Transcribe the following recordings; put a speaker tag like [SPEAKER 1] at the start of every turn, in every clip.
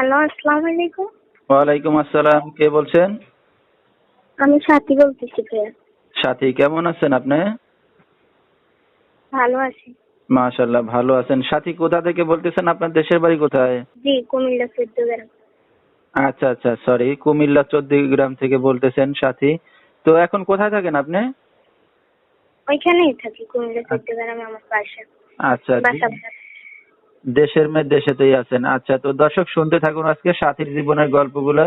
[SPEAKER 1] Hello আসসালামু আলাইকুম।
[SPEAKER 2] ওয়ালাইকুম আসসালাম কে বলছেন?
[SPEAKER 1] আমি সাথী বলতেছি ভাইয়া।
[SPEAKER 2] সাথী কেমন আছেন আপনি?
[SPEAKER 1] ভালো আছি।
[SPEAKER 2] মাশাল্লাহ ভালো আছেন। সাথী কোথা থেকে বলতেছেন? আপনার দেশের বাড়ি কোথায়?
[SPEAKER 1] জি কুমিল্লা চৌদ্দগ্রাম
[SPEAKER 2] আচ্ছা আচ্ছা সরি কুমিল্লা চৌদ্দগ্রাম থেকে বলতেছেন সাথী। তো এখন কোথায় থাকেন আপনি?
[SPEAKER 1] ওইখানেই থাকি কুমিল্লা চৌদ্দগ্রামে আমার বাসা।
[SPEAKER 2] আচ্ছা
[SPEAKER 1] বাসা
[SPEAKER 2] দেশের মেয়ে দেশেতেই আছেন। আচ্ছা তো দর্শক শুনতে থাকুন আজকে সাথীর জীবনের গল্পগুলো।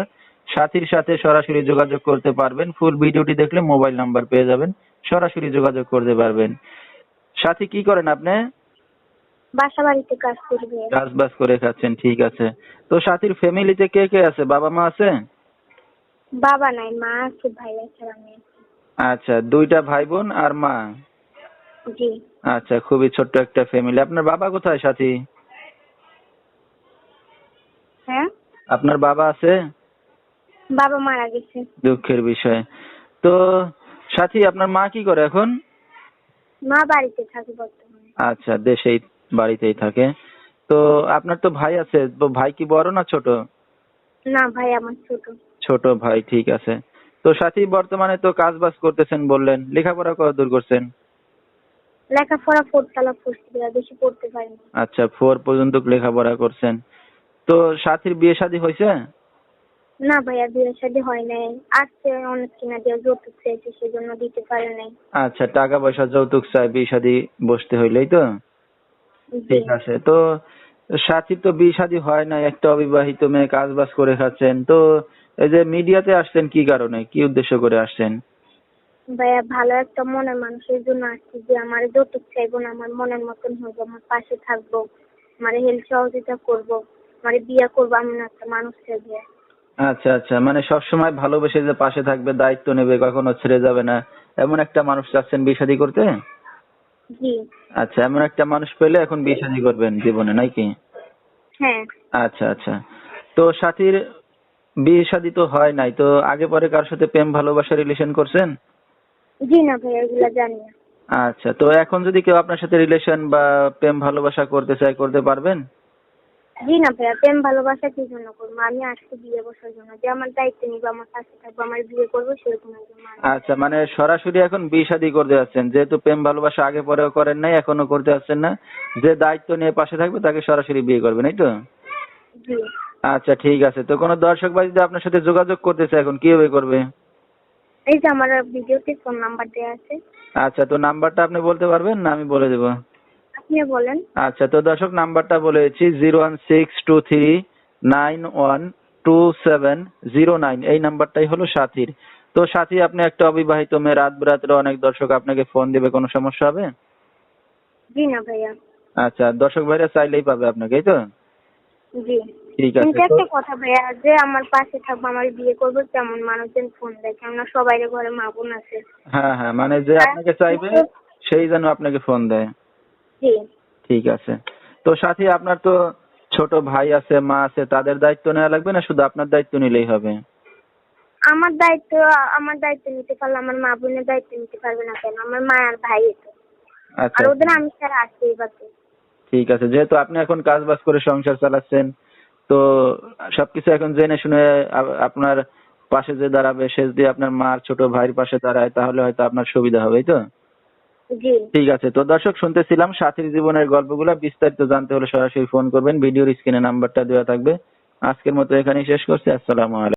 [SPEAKER 2] সাথীর সাথে সরাসরি যোগাযোগ করতে পারবেন। ফুল ভিডিওটি দেখলে মোবাইল নাম্বার পেয়ে যাবেন। সরাসরি যোগাযোগ করতে পারবেন। সাথী কি করেন আপনি?
[SPEAKER 1] বাসা বাড়িতে কাজ করি
[SPEAKER 2] কাজ বাজ করে খাচ্ছেন ঠিক আছে। তো সাথীর ফ্যামিলিতে কে কে আছে? বাবা মা আছে?
[SPEAKER 1] বাবা নাই মা আছে ভাই আছে আমি
[SPEAKER 2] আচ্ছা দুইটা ভাই বোন আর মা?
[SPEAKER 1] জি।
[SPEAKER 2] আচ্ছা খুবই ছোট্ট একটা ফ্যামিলি আপনার বাবা কোথায় সাথী
[SPEAKER 1] হ্যাঁ
[SPEAKER 2] আপনার বাবা আছে?
[SPEAKER 1] বাবা মারা গেছে।
[SPEAKER 2] দুঃখের বিষয়। তো সাথী আপনার মা কি করে এখন?
[SPEAKER 1] মা বাড়িতে থাকে বর্তমানে।
[SPEAKER 2] আচ্ছা দেশেই বাড়িতেই থাকে। তো আপনার তো ভাই আছে। তো ভাই কি বড় না ছোট?
[SPEAKER 1] না ভাই আমার ছোট।
[SPEAKER 2] ছোট ভাই ঠিক আছে। তো সাথী বর্তমানে তো কাজ বাজ করতেছেন বললেন। লেখাপড়া কত দূর করছেন?
[SPEAKER 1] লেখাপড়া পড়তালা পড়ছি ভাইয়া, বেশি পড়তে পারিনি।
[SPEAKER 2] আচ্ছা ফোর পর্যন্ত লেখাপড়া করছেন। তো সাথীর বিয়ে শাদী হয়েছে?
[SPEAKER 1] না ভাইয়া বিয়ে শাদী হয় নাই। আসছে অনেক কিনা দিয়ে যৌতুক চাইছে সেজন্য দিতে পারে নাই।
[SPEAKER 2] আচ্ছা টাকা পয়সা যৌতুক চাই বিয়ে শাদী বসতে হইলেই তো? ঠিক আছে তো সাথীর তো বিয়ে শাদী হয় না একটা অবিবাহিত মেয়ে কাজ বাজ করে খাচ্ছেন। তো এই যে মিডিয়াতে আসছেন কি কারণে? কি উদ্দেশ্য করে আসছেন?
[SPEAKER 1] ভাইয়া ভালো একটা মনের মানুষের জন্য আসছি যে আমার যৌতুক চাইব না আমার মনের মতন হইবো আমার পাশে থাকব আমার হেল্প সহযোগিতা করব। আমার বিয়ে করব আমি একটা মানুষ চাইব
[SPEAKER 2] আচ্ছা আচ্ছা মানে সবসময় ভালোবেসে যে পাশে থাকবে দায়িত্ব নেবে কখনো ছেড়ে যাবে না। এমন একটা মানুষ চাচ্ছেন বিয়ে শাদী করতে?
[SPEAKER 1] জি।
[SPEAKER 2] আচ্ছা এমন একটা মানুষ পেলে এখন বিয়ে শাদী করবেন জীবনে নাকি
[SPEAKER 1] হ্যাঁ।
[SPEAKER 2] আচ্ছা আচ্ছা। তো সাথীর বিয়ে শাদী তো হয় নাই তো আগে পরে কার সাথে প্রেম ভালোবাসা রিলেশন করছেন?
[SPEAKER 1] জি না ভাইয়া এগুলা জানি না।
[SPEAKER 2] আচ্ছা তো এখন যদি কেউ আপনার সাথে রিলেশন বা প্রেম ভালোবাসা করতে চায় করতে পারবেন?
[SPEAKER 1] জি না ভাইয়া প্রেম ভালোবাসা কি জন্য করব? আমি আসছি বিয়ে বসার জন্য যে আমার দায়িত্ব নিবো আমার থাকব আমার বিয়ে করব সেরকম
[SPEAKER 2] আচ্ছা মানে সরাসরি এখন বিয়ে শাদী করতে যাচ্ছেন যেহেতু প্রেম ভালোবাসা আগে পরেও করেন নাই এখনও করতে যাচ্ছেন না যে দায়িত্ব নিয়ে পাশে থাকবে তাকে সরাসরি বিয়ে করবেন এই তো? আচ্ছা ঠিক আছে তো কোনো দর্শক ভাই যদি আপনার সাথে যোগাযোগ করতে চায় এখন কীভাবে করবে?
[SPEAKER 1] এই যে আমার ভিডিওতে ফোন নাম্বার দেওয়া আছে।
[SPEAKER 2] আচ্ছা তো নাম্বারটা আপনি বলতে পারবেন না আমি বলে দেবো?
[SPEAKER 1] বলেন।
[SPEAKER 2] আচ্ছা তো দর্শক নাম্বারটা বলেছি zero one six two three nine one two seven zero nine. এই নাম্বারটাই হলো সাথীর। তো সাথী আপনি একটা অবিবাহিত মেয়ে রাত বেরাত্রে অনেক দর্শক আপনাকে ফোন দেবে কোনো সমস্যা হবে?
[SPEAKER 1] জি না ভাইয়া।
[SPEAKER 2] আচ্ছা দর্শক ভাইরা চাইলেই পাবে আপনাকে তো?
[SPEAKER 1] জি।
[SPEAKER 2] ঠিক আছে
[SPEAKER 1] একটা কথা ভাইয়া যে আমার পাশে থাকব আমার বিয়ে করব তেমন মানুষজন ফোন দেয় কেননা সবাই ঘরে মা বোন আছে।
[SPEAKER 2] হ্যাঁ হ্যাঁ মানে যে আপনাকে চাইবে সেই যেন আপনাকে ফোন দেয়।
[SPEAKER 1] জি।
[SPEAKER 2] ঠিক আছে। তো সাথী আপনার তো ছোট ভাই আছে মা আছে তাদের দায়িত্ব নেওয়া লাগবে না শুধু আপনার দায়িত্ব নিলেই হবে?
[SPEAKER 1] আমার দায়িত্ব আমার দায়িত্ব নিতে পারলে আমার মা বোনের দায়িত্ব নিতে পারবে না কেন? আমার মা আর ভাই তো।
[SPEAKER 2] আচ্ছা।
[SPEAKER 1] আর ওদের আমি ছাড়া আসতেই পারতো
[SPEAKER 2] ঠিক আছে যেহেতু আপনি এখন কাজ বাজ করে সংসার চালাচ্ছেন তো সবকিছু এখন জেনে শুনে আ- আপনার পাশে যে দাঁড়াবে সে যদি আপনার মার ছোট ভাইয়ের পাশে দাঁড়ায় তাহলে হয়তো আপনার সুবিধা হবে এই তো? ঠিক আছে, তো দর্শক, শুনতেছিলাম সাথীর জীবনের গল্পগুলো, বিস্তারিত জানতে হলে সরাসরি ফোন করবেন, ভিডিওর স্ক্রিনে নাম্বারটা দেওয়া থাকবে। আজকের মতো এখানেই শেষ করছি, আসসালামু আলাইকুম।